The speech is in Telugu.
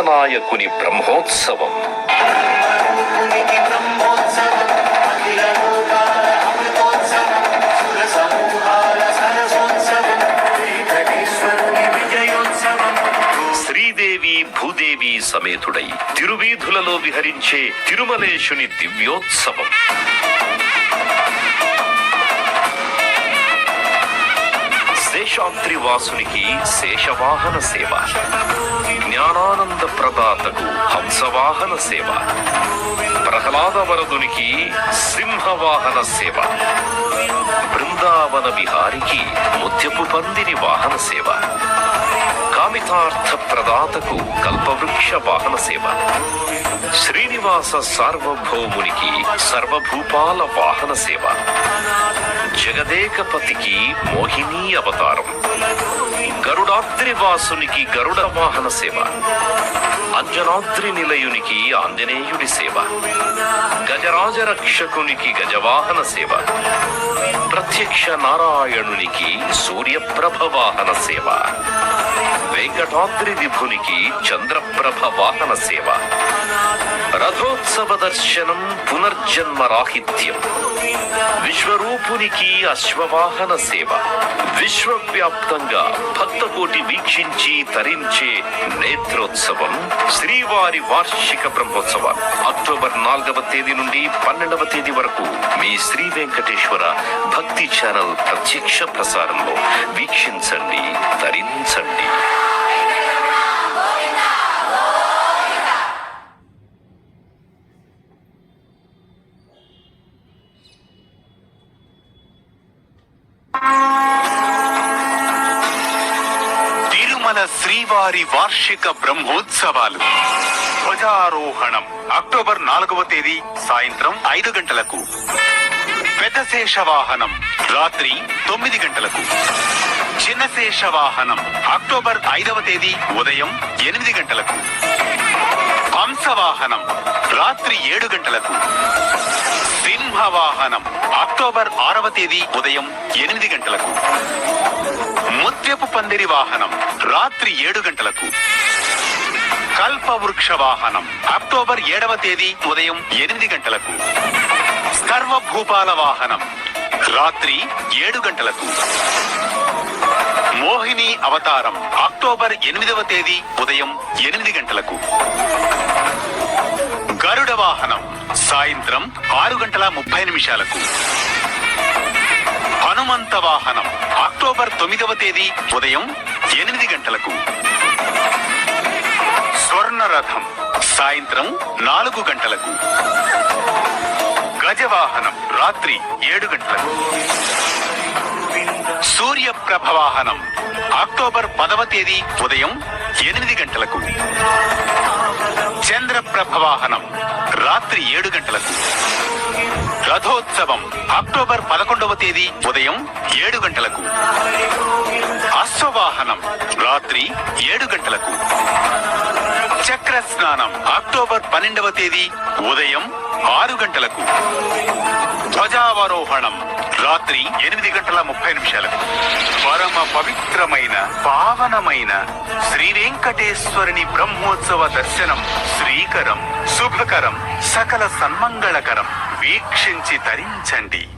నాయకుని బ్రహ్మోత్సవం. శ్రీదేవి భూదేవి సమేతుడై తిరువీధులలో విహరించే తిరుమలేశుని దివ్యోత్సవం. శేషాద్రి వాసునికి శేషవాహన సేవ జ్ఞానానంద ప్రదాతకు హంసవాహన సేవ ప్రహ్లాద వరదునికి సింహవాహన సేవ బృందావన విహారికి ముత్యపు పందిని వాహన సేవ కామితార్థ ప్రదాతకు కల్పవృక్ష వాహన సేవ. శ్రీనివాస సార్వభౌమునికి సర్వభూపాల వాహన సేవ. జగదేకపతికి మోహిని అవతారం. గరుడాద్రివాసునికి గరుడ వాహన సేవ. అంజనాద్రి నిలయునికి ఆంజనేయుడి సేవ. గజరాజ రక్షకునికి గజవాహన సేవ. ప్రత్యక్ష నారాయణునికి సూర్యప్రభ వాహన సేవ. వెంకటాద్రి విభునికి చంద్రప్రభ వాహన సేవ రథోత్సవ దర్శనం పునర్జన్మ రాహిత్యం విశ్వరూపునికి అశ్వవాహన సేవ విశ్వవ్యాప్తంగా భక్తకోటి వీక్షించి తరించే నేత్రోత్సవం శ్రీవారి వార్షిక బ్రహ్మోత్సవాలు అక్టోబర్ నాలుగవ తేదీ నుండి పన్నెండవ తేదీ వరకు మీ శ్రీ వెంకటేశ్వర భక్తి ఛానల్ ప్రత్యక్ష ప్రసారంలో వీక్షించండి తరించండి తిరుమల శ్రీవారి వార్షిక బ్రహ్మోత్సవాలు. ధ్వజారోహణం అక్టోబర్ నాలుగవ తేదీ సాయంత్రం ఐదు గంటలకు. పెద్ద వాహనం రాత్రి తొమ్మిది గంటలకు. చిన్న వాహనం అక్టోబర్ ఐదవ తేదీ ఉదయం ఎనిమిది గంటలకు. హంస వాహనం రాత్రి ఏడు గంటలకు. సింహ వాహనం అక్టోబర్ ఆరవ తేదీ ఉదయం ఎనిమిది గంటలకు. ముత్యపు పందిరి వాహనం రాత్రి ఏడు గంటలకు. కల్పవృక్ష వాహనం అక్టోబర్ ఏడవ తేదీ ఉదయం ఎనిమిది గంటలకు. సర్వభూపాల వాహనం రాత్రి ఏడు గంటలకు. మోహిని అవతారం అక్టోబర్ ఎనిమిదవ తేదీ ఉదయం ఎనిమిది గంటలకు. గరుడ వాహనం సాయంత్రం ఆరు గంటల ముప్పై నిమిషాలకు. హనుమంత వాహనం అక్టోబర్ తొమ్మిదవ తేదీ ఉదయం ఎనిమిది గంటలకు. స్వర్ణరథం సాయంత్రం నాలుగు గంటలకు. గజవాహనం రాత్రి ఏడు గంటలకు. సూర్యప్రభ వాహనం అక్టోబర్ పదవ తేదీ ఉదయం ఎనిమిది గంటలకు. చంద్రప్రభ వాహనం రాత్రి ఏడు గంటలకు. రథోత్సవం అక్టోబర్ పదకొండవ తేదీ ఉదయం ఏడు గంటలకు. అశ్వవాహనం రాత్రి ఏడు గంటలకు. స్నానం అక్టోబర్ పన్నెండవ తేదీ ఉదయం ఆరు గంటలకు. ధ్వజావరోహణం రాత్రి ఎనిమిది గంటల ముప్పై నిమిషాలకు. పరమ పవిత్రమైన పావనమైన శ్రీ వెంకటేశ్వరుని బ్రహ్మోత్సవ దర్శనం శ్రీకరం శుభకరం సకల సన్మంగళకరం వీక్షించి తరించండి.